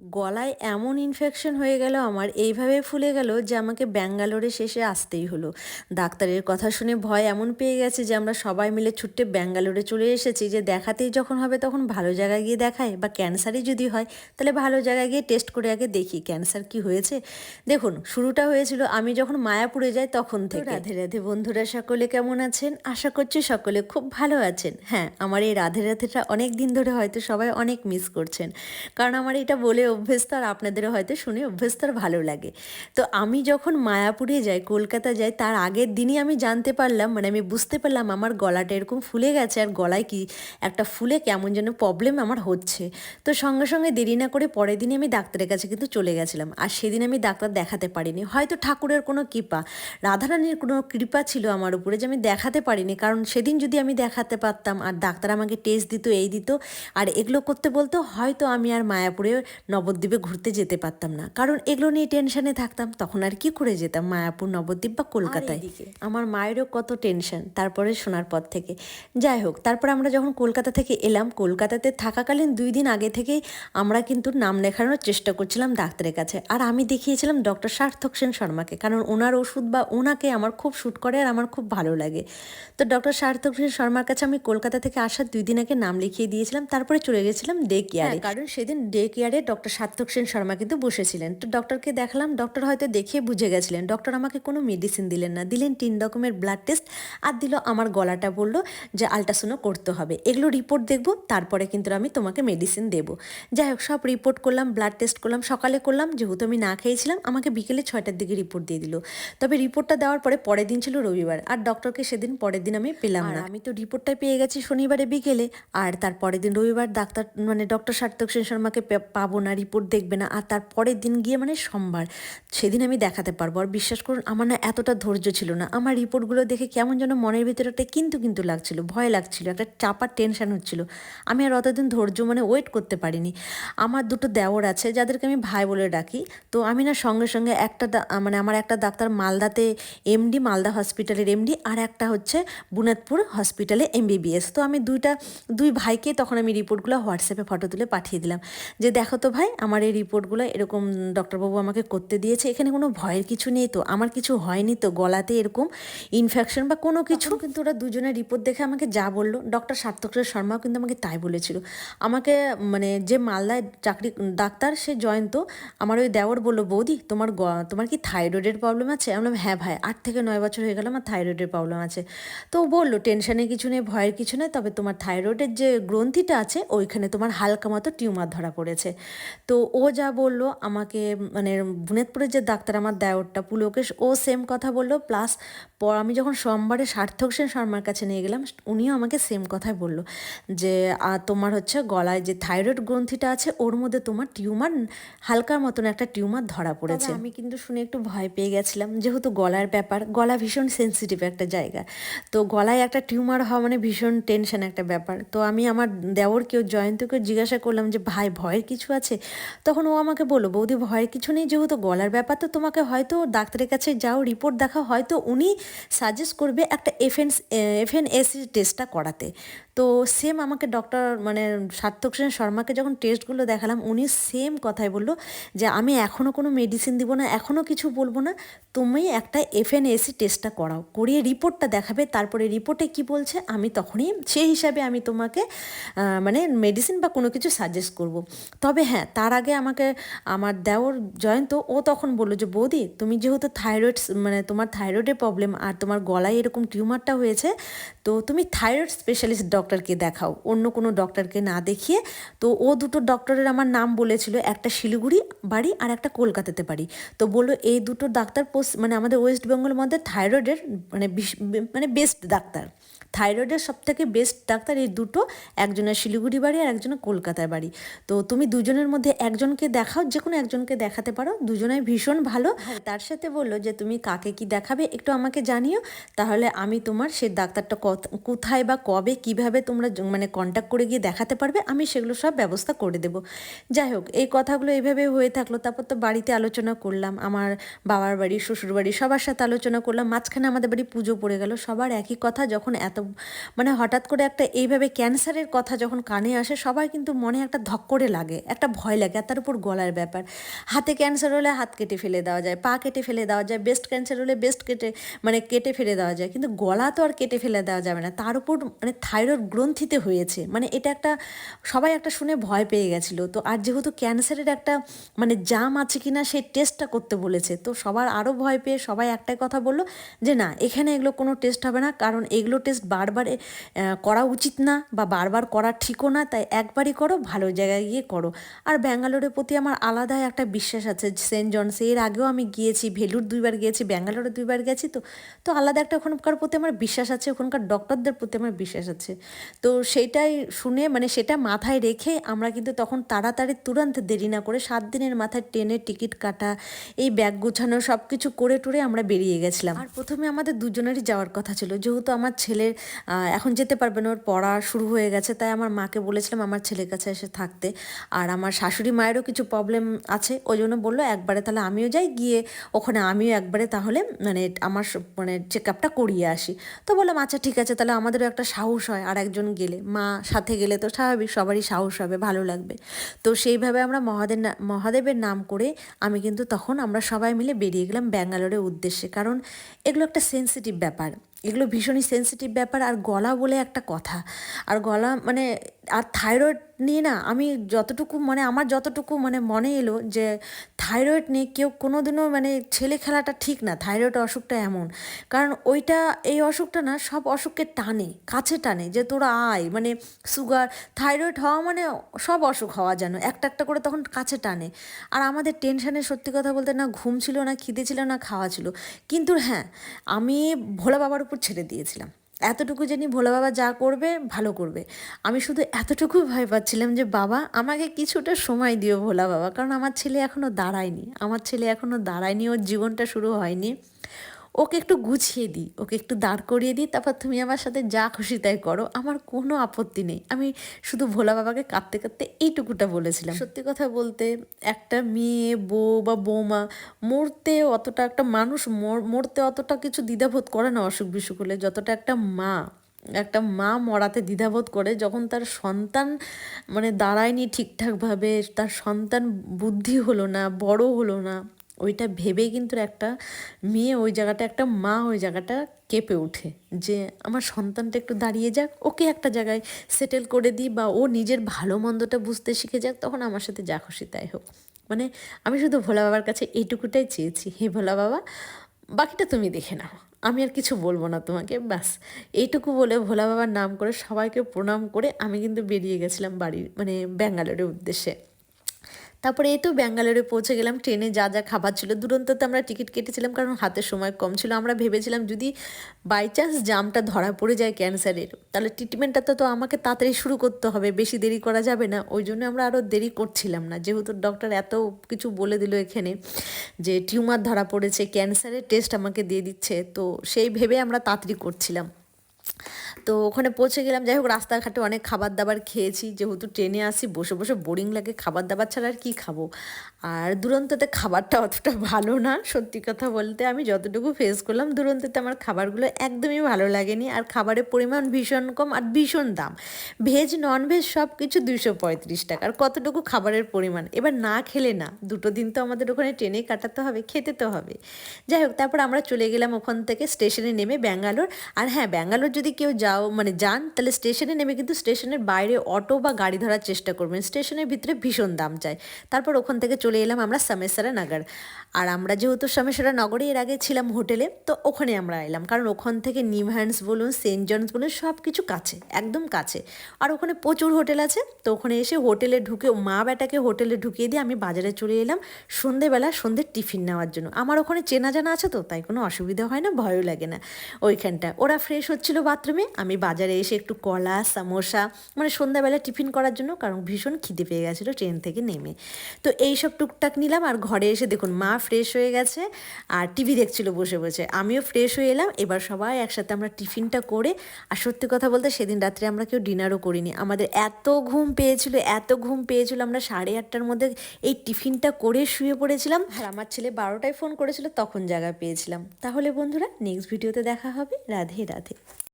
গলায় এমন ইনফেকশন হয়ে গেল আমার এইভাবে ফুলে গেল যে আমাকে ব্যাঙ্গালোরে শেষে আসতেই হলো। ডাক্তারের কথা শুনে ভয় এমন পেয়ে গেছে যে আমরা সবাই মিলে ছুট্টে ব্যাঙ্গালোরে চলে এসেছি যে দেখাতেই যখন হবে তখন ভালো জায়গায় গিয়ে দেখায় বা ক্যান্সারই যদি হয় তাহলে ভালো জায়গায় গিয়ে টেস্ট করে আগে দেখি ক্যান্সার কি হয়েছে। দেখুন শুরুটা হয়েছিল আমি যখন মায়াপুরে যাই তখন থেকে। রাধে রাধে বন্ধুরা সকলে কেমন আছেন? আশা করছি সকলে খুব ভালো আছেন। হ্যাঁ আমার এই রাধে রাধেটা অনেক দিন ধরে হয়তো সবাই অনেক মিস করছেন। কারণ আমার এটা বলে অভ্যেস তো আর আপনাদেরও হয়তো শুনে অভ্যেস তো আর ভালো লাগে। তো আমি যখন মায়াপুরে যাই, কলকাতা যাই, তার আগের দিনই আমি জানতে পারলাম মানে আমি বুঝতে পারলাম আমার গলাটা এরকম ফুলে গেছে আর গলায় কি একটা ফুলে কেমন যেন প্রবলেম আমার হচ্ছে। তো সঙ্গে সঙ্গে দেরি না করে পরের দিনই আমি ডাক্তারের কাছে কিন্তু চলে গেছিলাম। আর সেদিন আমি ডাক্তার দেখাতে পারিনি। হয়তো ঠাকুরের কোনো কৃপা, রাধারানীর কোনো কৃপা ছিল আমার উপরে যে আমি দেখাতে পারিনি। কারণ সেদিন যদি আমি দেখাতে পারতাম আর ডাক্তার আমাকে টেস্ট দিত, এই দিত, আর এগুলো করতে বলতো, হয়তো আমি আর মায়াপুরে নবদ্বীপে ঘুরতে যেতে পারতাম না। কারণ এগুলো নিয়ে টেনশনে থাকতাম তখন আর কি করে যেতাম? মায়াপুর নবদ্বীপ বা কলকাতায়? আমার মায়েরও কত টেনশন তারপরে শোনার পর থেকে। যাই হোক তারপর আমরা যখন কলকাতা থেকে এলাম কলকাতাতে থাকাকালীন দুই দিন আগে থেকেই আমরা কিন্তু নাম লেখানোর চেষ্টা করছিলাম ডাক্তারের কাছে। আর আমি দেখিয়েছিলাম ডক্টর সার্থক সেন শর্মাকে কারণ ওনার ওষুধ বা ওনাকে আমার খুব শ্যুট করে আর আমার খুব ভালো লাগে। তো ডক্টর সার্থক সেন শর্মার কাছে আমি কলকাতা থেকে আসার দুই দিন আগে নাম লিখিয়ে দিয়েছিলাম তারপরে চলে গেছিলাম ডে কেয়ারে কারণ সেদিন ডে কেয়ারে ডক্টর সার্থক সেন শর্মা কিন্তু বসেছিলেন। তো ডক্টরকে দেখালাম ডক্টর হয়তো দেখে বুঝে গেছিলেন। ডক্টর আমাকে কোনো মেডিসিন দিলেন না। দিলেন তিন রকমের ব্লাড টেস্ট আর দিল আমার গলাটা বলল যে আলট্রাসাউন্ড করতে হবে। এগুলো রিপোর্ট দেখব, তারপরে কিন্তু আমি তোমাকে মেডিসিন দেবো। যাই হোক, সব রিপোর্ট করলাম ব্লাড টেস্ট করলাম, সকালে করলাম, যেহেতু আমি না খেয়েছিলাম, আমাকে বিকেলে ছয়টার দিকে রিপোর্ট দিয়ে দিল। তবে রিপোর্টটা দেওয়ার পরে পরের দিন ছিল রবিবার, আর ডক্টরকে সেদিন পরের দিন আমি পেলাম না। আমি তো রিপোর্টটা পেয়ে গেছি শনিবারে বিকেলে। আর তার পরের দিন রবিবার ডাক্তার মানে ডক্টর সার্থক সেন শর্মাকে পাবো না রিপোর্ট দেখবে না, আর তার পরের দিন গিয়ে মানে সোমবার, সেদিন আমি দেখাতে পারব। আর বিশ্বাস করুন, আমার না এতটা ধৈর্য ছিল না। আমার রিপোর্টগুলো দেখে কেমন যেন মনের ভিতরে একটা কিন্তু কিন্তু লাগছিল, ভয় লাগছিল, একটা চাপার টেনশন হচ্ছিল। আমি আর অতদিন ধৈর্য মানে ওয়েট করতে পারিনি। আমার দুটো দেওর আছে, যাদেরকে আমি ভাই বলে ডাকি। তো আমি না সঙ্গে সঙ্গে একটা মানে আমার একটা ডাক্তার মালদাতে এমডি মালদা হসপিটালের এমডি আর একটা হচ্ছে বুনাদপুর হসপিটালে এমবিবিএস তো আমি দুইটা, দুই ভাইকে তখন আমি রিপোর্টগুলো হোয়াটসঅ্যাপে ফটো তুলে পাঠিয়ে দিলাম। যে দেখো তো ভাই আমার এই রিপোর্টগুলো এরকম ডক্টরবাবু আমাকে করতে দিয়েছে। এখানে কোনো ভয়ের কিছু নেই তো। আমার কিছু হয়নি তো গলাতে এরকম ইনফেকশন বা কোনো কিছু। কিন্তু ওরা দুজনের রিপোর্ট দেখে আমাকে যা বলল ডক্টর সার্থক শর্মাও কিন্তু আমাকে তাই বলেছিল। আমাকে মানে যে মালদায় চাকরি, ডাক্তার সে জয়ন্ত, আমার ওই দেওর বলল, বৌদি, তোমার তোমার কি থাইরয়েডের প্রবলেম আছে? আমি বললাম হ্যাঁ ভাই, আট থেকে নয় বছর হয়ে গেল আমার থাইরয়েডের প্রবলেম আছে। তো বলল টেনশনের কিছু নেই, ভয়ের কিছু নেই, তবে তোমার থাইরয়েডের যে গ্রন্থিটা আছে, ওইখানে তোমার হালকা মতো টিউমার ধরা পড়েছে। তো ও যা বলল আমাকে মানে বুনেতপুরের যে ডাক্তার আমার দেওরটা পুলকেশ ও সেম কথা বলল প্লাস পর আমি যখন সোমবারে সার্থক সেন শর্মার কাছে নিয়ে গেলাম উনিও আমাকে সেম কথাই বলল যে তোমার হচ্ছে গলায় যে থাইরয়েড গ্রন্থিটা আছে ওর মধ্যে তোমার টিউমার হালকার মতন একটা টিউমার ধরা পড়েছে। আমি কিন্তু শুনে একটু ভয় পেয়ে গেছিলাম যেহেতু গলার ব্যাপার গলা ভীষণ সেন্সিটিভ একটা জায়গা তো গলায় একটা টিউমার হওয়া মানে ভীষণ টেনশন একটা ব্যাপার। তো আমি আমার দেওরকেও জয়ন্তকে জিজ্ঞাসা করলাম যে ভাই ভয়ের কিছু আছে? তখন ও আমাকে বলল, বৌদি, ভয়ের কিছু নেই, যেহেতু গলার ব্যাপার, তো তোমাকে হয়তো ডাক্তারের কাছে যাও রিপোর্ট দেখা হয়তো উনি সাজেস্ট করবে একটা এফএন এফএনএসি টেস্টটা করাতে। তো সেম আমাকে ডক্টর মানে সার্থক সেন শর্মাকে যখন টেস্টগুলো দেখালাম, উনি সেম কথাই বলল যে, আমি এখনও কোনো মেডিসিন দিব না এখনও কিছু বলব না, তুমি একটা এফএন এসি টেস্টটা করাও, করিয়ে রিপোর্টটা দেখাবে, তারপরে রিপোর্টে কি বলছে, আমি তখনই সেই হিসাবে আমি তোমাকে মানে মেডিসিন বা কোনো কিছু সাজেস্ট করব। তবে হ্যাঁ তার আগে আমাকে, আমার দেওর জয়ন্ত, ও তখন বলল যে, বৌদি, তুমি যেহেতু থাইরয়েড মানে তোমার থাইরয়েডের প্রবলেম আর তোমার গলায় এরকম টিউমারটা হয়েছে, তো তুমি থাইরয়েড স্পেশালিস্ট ডক্টরকে দেখাও। অন্য কোনো ডক্টরকে না দেখিয়ে তো ও দুটো ডক্টরের আমার নাম বলেছিল একটা শিলিগুড়ি বাড়ি আর একটা কলকাতাতে বাড়ি। তো বলল এই দুটো ডাক্তার পোস্ট মানে আমাদের ওয়েস্ট বেঙ্গলের মধ্যে থাইরয়েডের মানে মানে বেস্ট ডাক্তার। থাইরয়েডের সব থেকে বেস্ট ডাক্তার এই দুটো একজনের শিলিগুড়ি বাড়ি আর একজনের কলকাতার বাড়ি। তো তুমি দুজনের মধ্যে একজনকে দেখাও যে কোনো একজনকে দেখাতে পারো দুজনাই ভীষণ ভালো। তার সাথে বলল যে তুমি কাকে কি দেখাবে একটু আমাকে জানিও তাহলে আমি তোমার সে ডাক্তারটা কত- কোথায় বা কবে কীভাবে তোমরা মানে কন্ট্যাক্ট করে গিয়ে দেখাতে পারবে, আমি সেগুলো সব ব্যবস্থা করে দেবো। যাই হোক, এই কথাগুলো এইভাবে হয়ে থাকল, তারপর তো বাড়িতে আলোচনা করলাম, আমার বাবার বাড়ি, শ্বশুর বাড়ি, সবার সাথে আলোচনা করলাম, মাঝখানে আমাদের বাড়ি পুজো পড়ে গেল, সবার একই কথা যখন এত মানে হঠাৎ করে একটা এইভাবে ক্যান্সারের কথা যখন কানে আসে, সবার কিন্তু মনে একটা ধক করে লাগে, একটা ভয় ভয় লাগে, আর তার উপর গলার ব্যাপার। হাতে ক্যান্সার হলে হাত কেটে ফেলে দেওয়া যায়, পা কেটে ফেলে দেওয়া যায় বেস্ট ক্যান্সার হলে বেস্ট কেটে মানে কেটে ফেলে দেওয়া যায়, কিন্তু গলা তো আর কেটে ফেলে দেওয়া যাবে না, তার উপর মানে থাইরয়েড গ্রন্থিতে হয়েছে। মানে এটা একটা, সবাই একটা শুনে ভয় পেয়ে গেছিল। তো আর যেহেতু ক্যান্সারের একটা মানে জাম আছে কি না সেই টেস্টটা করতে বলেছে। তো সবার আরও ভয় পেয়ে সবাই একটাই কথা বলল যে, না, এখানে এগুলো কোনো টেস্ট হবে না। কারণ এগুলো টেস্ট বারবার করা উচিত না বা বারবার করা ঠিকও না। তাই একবারই করো, ভালো জায়গায় গিয়ে করো। আর ব্যাঙ্গালোরের প্রতি আমার আলাদা একটা বিশ্বাস আছে সেন্ট জনস। এর আগেও আমি গিয়েছি, ভেলুর দুইবার গিয়েছি, ব্যাঙ্গালোরে দুইবার গেছি। তো তো আলাদা একটা ওখানকার প্রতি আমার বিশ্বাস আছে, ওখানকার ডক্টরদের প্রতি আমার বিশ্বাস আছে। তো সেইটাই শুনে মানে সেটা মাথায় রেখে আমরা কিন্তু তখন তাড়াতাড়ি তুরন্ত দেরি না করে সাত দিনের মাথায় ট্রেনের টিকিট কাটা, এই ব্যাগ গোছানো সব কিছু করে টুরে আমরা বেরিয়ে গেছিলাম। আর প্রথমে আমাদের দুজনেরই যাওয়ার কথা ছিল। যেহেতু আমার ছেলের এখন যেতে পারবে না, ওর পড়া শুরু হয়ে গেছে, তাই আমার মাকে বলেছিলাম আমার ছেলের কাছে এসে থাকতে। আর আমার শাশুড়ি মায়েরও কিছু প্রবলেম আছে, ওই জন্য বলল, একবারে তাহলে আমিও যাই, গিয়ে ওখানে আমিও একবারে তাহলে মানে আমার মানে চেক আপটা করিয়ে আসি। তো বললাম আচ্ছা ঠিক আছে, তাহলে আমাদেরও একটা সাহস হয়, আর একজন গেলে, মা সাথে গেলে তো স্বাভাবিক, সবারই সাহস হবে, ভালো লাগবে। তো সেইভাবে আমরা মহাদেব মহাদেবের নাম করে আমি কিন্তু তখন আমরা সবাই মিলে বেরিয়ে গেলাম ব্যাঙ্গালোরের উদ্দেশ্যে। কারণ এগুলো একটা সেন্সিটিভ ব্যাপার। এগুলো ভীষণই সেন্সিটিভ ব্যাপার আর গলা বলে একটা কথা। আর গলা মানে আর থাইরয়েড নিয়ে না আমি যতটুকু মানে আমার যতটুকু মানে মনে এলো যে থাইরয়েড নিয়ে কেউ কোনোদিনও মানে ছেলে খেলাটা ঠিক না থাইরয়েড অসুখটা এমন। কারণ ওইটা, এই অসুখটা না সব অসুখকে টানে, কাছে টানে যে তোরা আয় মানে সুগার থাইরয়েড হওয়া মানে সব অসুখ হওয়া যেন, একটা একটা করে তখন কাছে টানে। আর আমাদের টেনশানে সত্যি কথা বলতে না ঘুম ছিল না, খিদে ছিল না, খাওয়া ছিল। কিন্তু হ্যাঁ আমি ভোলা বাবার উপর ছেড়ে দিয়েছিলাম। এতটুকু জানি ভোলা বাবা যা করবে, ভালো করবে। আমি শুধু এতটুকু ভয় পাচ্ছিলাম যে, বাবা, আমাকে কিছুটা সময় দিও ভোলা বাবা, কারণ আমার ছেলে এখনও দাঁড়ায়নি। আমার ছেলে এখনও দাঁড়ায়নি, ওর জীবনটা শুরু হয়নি। ওকে একটু গুছিয়ে দিই, ওকে একটু দাঁড় করিয়ে দিই, তারপর তুমি আমার সাথে যা খুশি তাই করো, আমার কোনো আপত্তি নেই। আমি শুধু ভোলা বাবাকে কাঁদতে কাঁদতে এইটুকুটা বলেছিলাম। সত্যি কথা বলতে একটা মেয়ে, বউ বা বৌমা মরতে অতটা একটা মানুষ মর- মরতে অতটা কিছু দ্বিধাবোধ করে না অসুখ বিসুখ হলে। যতটা একটা মা একটা মা মরাতে দ্বিধাবোধ করে, যখন তার সন্তান মানে দাঁড়ায়নি ঠিকঠাকভাবে, তার সন্তান বুদ্ধি হলো না, বড় হলো না ওইটা ভেবেই কিন্তু একটা মেয়ে ওই জায়গাটা, একটা মা ওই জায়গাটা কেঁপে ওঠে যে আমার সন্তানটা একটু দাঁড়িয়ে যাক, ওকে একটা জায়গায় সেটেল করে দিই বা ও নিজের ভালো মন্দটা বুঝতে শিখে যাক, তখন আমার সাথে যা খুশি তাই হোক। মানে আমি শুধু ভোলা বাবার কাছে এইটুকুটাই চেয়েছি, হে ভোলা বাবা, বাকিটা তুমি দেখে নাও। আমি আর কিছু বলব না তোমাকে, ব্যাস। এইটুকু বলে ভোলা বাবার নাম করে সবাইকে প্রণাম করে আমি কিন্তু বেরিয়ে গেছিলাম বাড়ির মানে ব্যাঙ্গালোরের উদ্দেশ্যে। তারপরে এই তো ব্যাঙ্গালোরে পৌঁছে গেলাম, ট্রেনে যা যা খাবার ছিল। দুরন্ততে আমরা টিকিট কেটেছিলাম কারণ হাতে সময় কম ছিল। আমরা ভেবেছিলাম যদি বাই চান্স জামটা ধরা পড়ে যায় ক্যান্সারের তাহলে ট্রিটমেন্টটা তো তো আমাকে তাড়াতাড়ি শুরু করতে হবে। বেশি দেরি করা যাবে না। ওই জন্য আমরা আরও দেরি করছিলাম না। যেহেতু ডক্টর এত কিছু বলে দিল এখানে যে টিউমার ধরা পড়েছে ক্যান্সারের টেস্ট আমাকে দিয়ে দিচ্ছে, তো সেই ভেবে আমরা তাড়াতাড়ি করছিলাম। তো ওখানে পৌঁছে গেলাম। যাই হোক, রাস্তাঘাটে অনেক খাবার দাবার খেয়েছি। যেহেতু ট্রেনে আসি, বসে বসে বোরিং লাগে। খাবার দাবার ছাড়া আর কী খাব? আর দুরন্ততে খাবারটা অতটা ভালো না, সত্যি কথা বলতে। আমি যতটুকু ফেস করলাম, দুরন্ততে আমার খাবারগুলো একদমই ভালো লাগেনি। আর খাবারের পরিমাণ ভীষণ কম আর ভীষণ দাম। ভেজ নন ভেজ সব কিছু দুইশো পঁয়ত্রিশ টাকা। আর কতটুকু খাবারের পরিমাণ? এবার না খেলে না। দুটো দিন তো আমাদের ওখানে ট্রেনে কাটাতে হবে, খেতে তো হবে। যাই হোক, তারপর আমরা চলে গেলাম ওখান থেকে স্টেশনে নেমে ব্যাঙ্গালোর। আর হ্যাঁ ব্যাঙ্গালোর যদি কেউ যাও মানে যান, তাহলে স্টেশনে নেমে কিন্তু স্টেশনের বাইরে অটো বা গাড়ি ধরার চেষ্টা করবেন। স্টেশনের ভিতরে ভীষণ দাম চায় তারপর ওখান থেকে চলে এলাম আমরা সামেসারা নগর। আর আমরা যেহেতু সামেসারা নগরে, এর আগে ছিলাম হোটেলে, তো ওখানে আমরা এলাম। কারণ ওখান থেকে নিভান্স বলুন, সেন্ট জনস বলুন সব কিছু কাছে একদম কাছে। আর ওখানে প্রচুর হোটেল আছে, তো ওখানে এসে হোটেলে ঢুকে, মা বেটাকে হোটেলে ঢুকিয়ে দিয়ে আমি বাজারে চলে এলাম সন্ধেবেলা, সন্ধ্যের টিফিন নেওয়ার জন্য। আমার ওখানে চেনা জানা আছে তো, তাই কোনো অসুবিধা হয় না, ভয়ও লাগে না। ওইখানটা ওরা ফ্রেশ হচ্ছিল বাথরুমে আমি বাজারে এসে একটু কলা, সামোসা মানে সন্ধ্যাবেলা টিফিন করার জন্য, কারণ ভীষণ খিদে পেয়ে গেছিল ট্রেন থেকে নেমে। তো এই সব টুকটাক নিলাম আর ঘরে এসে দেখুন, মা ফ্রেশ হয়ে গেছে আর টিভি দেখছিল বসে বসে। আমিও ফ্রেশ হয়ে এলাম, এবার সবাই একসাথে আমরা টিফিনটা করে, আর সত্যি কথা বলতে সেদিন রাত্রে আমরা কেউ ডিনারও করিনি। আমাদের এত ঘুম পেয়েছিল, এত ঘুম পেয়েছিল, আমরা সাড়ে আটটার মধ্যে এই টিফিনটা করে শুয়ে পড়েছিলাম। আর আমার ছেলে বারোটায় ফোন করেছিল, তখন জায়গা পেয়েছিলাম। তাহলে বন্ধুরা নেক্সট ভিডিওতে দেখা হবে। রাধে রাধে।